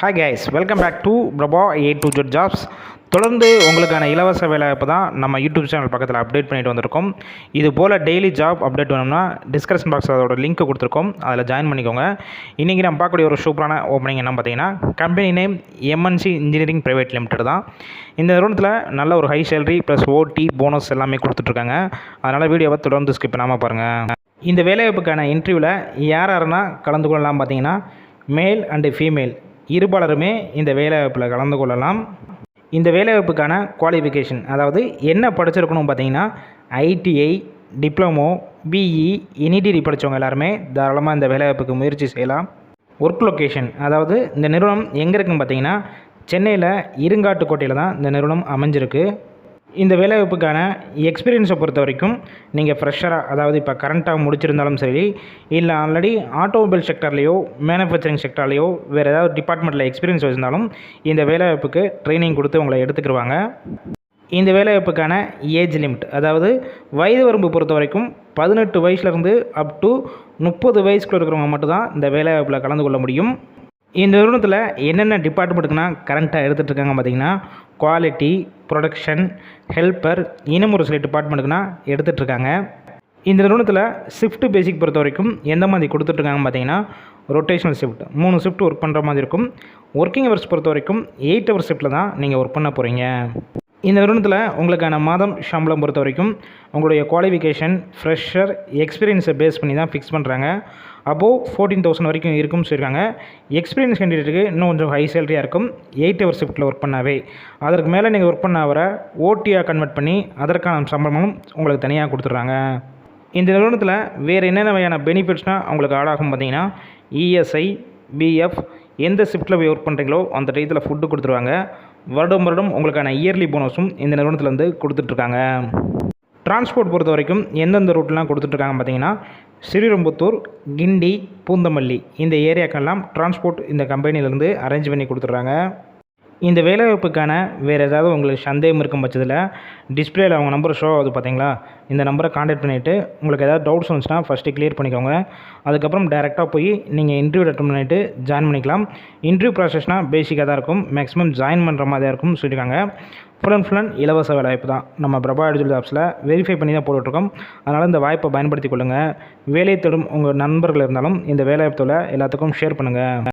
Hi guys welcome back to Prabha A to Z jobs தொடர்ந்து உங்களுக்கான இலவச வேலை இப்போ தான் நம்ம யூடியூப் சேனல் பக்கத்தில் அப்டேட் பண்ணிட்டு வந்திருக்கோம். இது போல் டெய்லி ஜாப் அப்டேட் வேணும்னா டிஸ்கிரிப்ஷன் பாக்ஸ் அதோட லிங்க் கொடுத்துருக்கோம். அதில் ஜாயின் பண்ணிக்கோங்க. இன்றைக்கி நம்ம பார்க்கக்கூடிய ஒரு சூப்பரான ஓப்பனிங் என்ன பார்த்தீங்கன்னா company name MNC engineering private limited தான். இந்த நிறுவனத்தில் நல்ல ஒரு high salary plus OT bonus எல்லாமே கொடுத்துட்ருக்காங்க. அதனால் வீடியோவை தொடர்ந்து ஸ்கிப் பண்ணாமல் பாருங்கள் இந்த வேலைவாய்ப்புக்கான இன்டர்வியூவில் யார் யாருன்னா கலந்து கொள்ளலாம் பார்த்தீங்கன்னா மேல் அண்டு ஃபீமேல் இருபாலருமே இந்த வேலைவாய்ப்பில் கலந்து கொள்ளலாம். இந்த வேலைவாய்ப்புக்கான குவாலிஃபிகேஷன் அதாவது என்ன படிச்சிருக்கணும் பார்த்தீங்கன்னா ஐடிஐ டிப்ளமோ பிஇ இனிடிரி படித்தவங்க எல்லாருமே தாராளமாக இந்த வேலைவாய்ப்புக்கு முயற்சி செய்யலாம். ஒர்க் லொக்கேஷன் அதாவது இந்த நிறுவனம் எங்கே இருக்குன்னு பார்த்தீங்கன்னா சென்னையில் இருங்காட்டுக்கோட்டையில் தான் இந்த நிறுவனம் அமைஞ்சிருக்கு. இந்த வேலைவாய்ப்புக்கான எக்ஸ்பீரியன்ஸை பொறுத்த வரைக்கும் நீங்கள் ஃப்ரெஷராக அதாவது இப்போ கரண்ட்டாக முடிச்சிருந்தாலும் சரி இல்லை ஆல்ரெடி ஆட்டோமொபைல் செக்டர்லேயோ மேனுஃபேக்சரிங் செக்டர்லேயோ வேறு ஏதாவது டிபார்ட்மெண்ட்டில் எக்ஸ்பீரியன்ஸ் வச்சிருந்தாலும் இந்த வேலைவாய்ப்புக்கு ட்ரைனிங் கொடுத்து உங்களை எடுத்துக்கிடுவாங்க இந்த வேலைவாய்ப்புக்கான ஏஜ் லிமிட் அதாவது வயது வரம்பு பொறுத்த வரைக்கும் பதினெட்டு வயசுலேருந்து அப் டு முப்பது வயசுக்குள்ள இருக்கிறவங்க மட்டும்தான் இந்த வேலைவாய்ப்பில் கலந்து கொள்ள முடியும். இந்த நிறுவனத்தில் என்னென்ன டிபார்ட்மெண்ட்டுக்குனா கரண்ட்டாக எடுத்துகிட்ருக்காங்க பார்த்திங்கன்னா பார்த்தீங்கன்னா குவாலிட்டி ப்ரொடக்ஷன் ஹெல்ப்பர் இன்னும் ஒரு சில டிபார்ட்மெண்ட்டுக்குனா எடுத்துகிட்டு இருக்காங்க. இந்த நிறுவனத்தில் ஷிஃப்ட் பேசிக் பொறுத்த வரைக்கும் எந்த மாதிரி கொடுத்துட்ருக்காங்கன்னு பார்த்தீங்கன்னா ரொட்டேஷனல் ஷிஃப்ட் மூணு ஷிஃப்ட் ஒர்க் பண்ணுற மாதிரி இருக்கும். ஒர்க்கிங் ஹவர்ஸ் பொறுத்த வரைக்கும் எயிட் ஹவர் ஷிஃப்ட்டில் தான் நீங்கள் ஒர்க் பண்ண போகிறீங்க இந்த நிறுவனத்தில் உங்களுக்கான மாதம் சம்பளம் பொறுத்த வரைக்கும் உங்களுடைய குவாலிஃபிகேஷன் ஃப்ரெஷர் எக்ஸ்பீரியன்ஸை பேஸ் பண்ணி தான் ஃபிக்ஸ் பண்ணுறாங்க அபோவ் ஃபோர்டீன் தௌசண்ட் வரைக்கும் இருக்கும்னு சொல்லியிருக்காங்க. எக்ஸ்பீரியன்ஸ் கேண்டிடேட்டுக்கு இன்னும் கொஞ்சம் ஹை சேலரியாக இருக்கும். எயிட் ஹவர் ஷிஃப்ட்டில் ஒர்க் பண்ணாவே. அதற்கு மேலே நீங்கள் ஒர்க் பண்ண அவரை ஓடியாக கன்வெர்ட் பண்ணி அதற்கான சம்பளமும் உங்களுக்கு தனியாக கொடுத்துட்றாங்க. இந்த நிறுவனத்தில் வேறு என்னென்ன வகையான பெனிஃபிட்ஸ்னால் உங்களுக்கு ஆடாகும் பார்த்தீங்கன்னா இஎஸ்ஐ பிஎஃப் எந்த ஷிஃப்ட்டில் போய் ஒர்க் பண்ணுறீங்களோ அந்த டயத்தில் ஃபுட்டு கொடுத்துருவாங்க. வருடம் வருடம் உங்களுக்கான இயர்லி போனஸும் இந்த நிறுவனத்துலேருந்து கொடுத்துட்ருக்காங்க. டிரான்ஸ்போர்ட் பொறுத்த வரைக்கும் எந்தெந்த ரூட்லாம் கொடுத்துட்ருக்காங்க பார்த்தீங்கன்னா ஸ்ரீரம்புத்தூர் கிண்டி பூந்தமல்லி இந்த ஏரியாக்கெல்லாம் டிரான்ஸ்போர்ட் இந்த கம்பெனிலேருந்து அரேஞ்ச் பண்ணி கொடுத்துட்றாங்க. இந்த வேலைவாய்ப்புக்கான வேறு ஏதாவது உங்களுக்கு சந்தேகம் இருக்கும் பட்சத்தில் டிஸ்பிளேயில் அவங்க நம்பர் ஷோ ஆகுது பார்த்தீங்களா இந்த நம்பரை காண்டாக்ட் பண்ணிவிட்டு உங்களுக்கு ஏதாவது டவுட்ஸ் வந்துச்சுன்னா ஃபஸ்ட்டு கிளியர் பண்ணிக்கோங்க. அதுக்கப்புறம் டேரெக்டாக போய் நீங்கள் இன்டர்வியூ அட்டன் பண்ணிவிட்டு ஜாயின் பண்ணிக்கலாம். இன்டர்வியூ ப்ராசஸ்னால் பேசிக்காக தான் இருக்கும். மேக்ஸிமம் ஜாயின் பண்ணுற மாதிரி தான் இருக்கும்னு சொல்லியிருக்காங்க ஃபுல் அண்ட் ஃபுல் அண்ட் இலவச வேலைவாய்ப்பு தான். நம்ம பிரபா அடிஜுவல் ஜாப்ஸில் வெரிஃபை பண்ணி தான் போட்டுட்ருக்கோம். அதனால் இந்த வாய்ப்பை பயன்படுத்தி கொள்ளுங்கள் வேலையை தேடும் உங்கள் நண்பர்கள் இருந்தாலும் இந்த வேலைவாய்ப்பு எல்லாத்துக்கும் ஷேர் பண்ணுங்கள்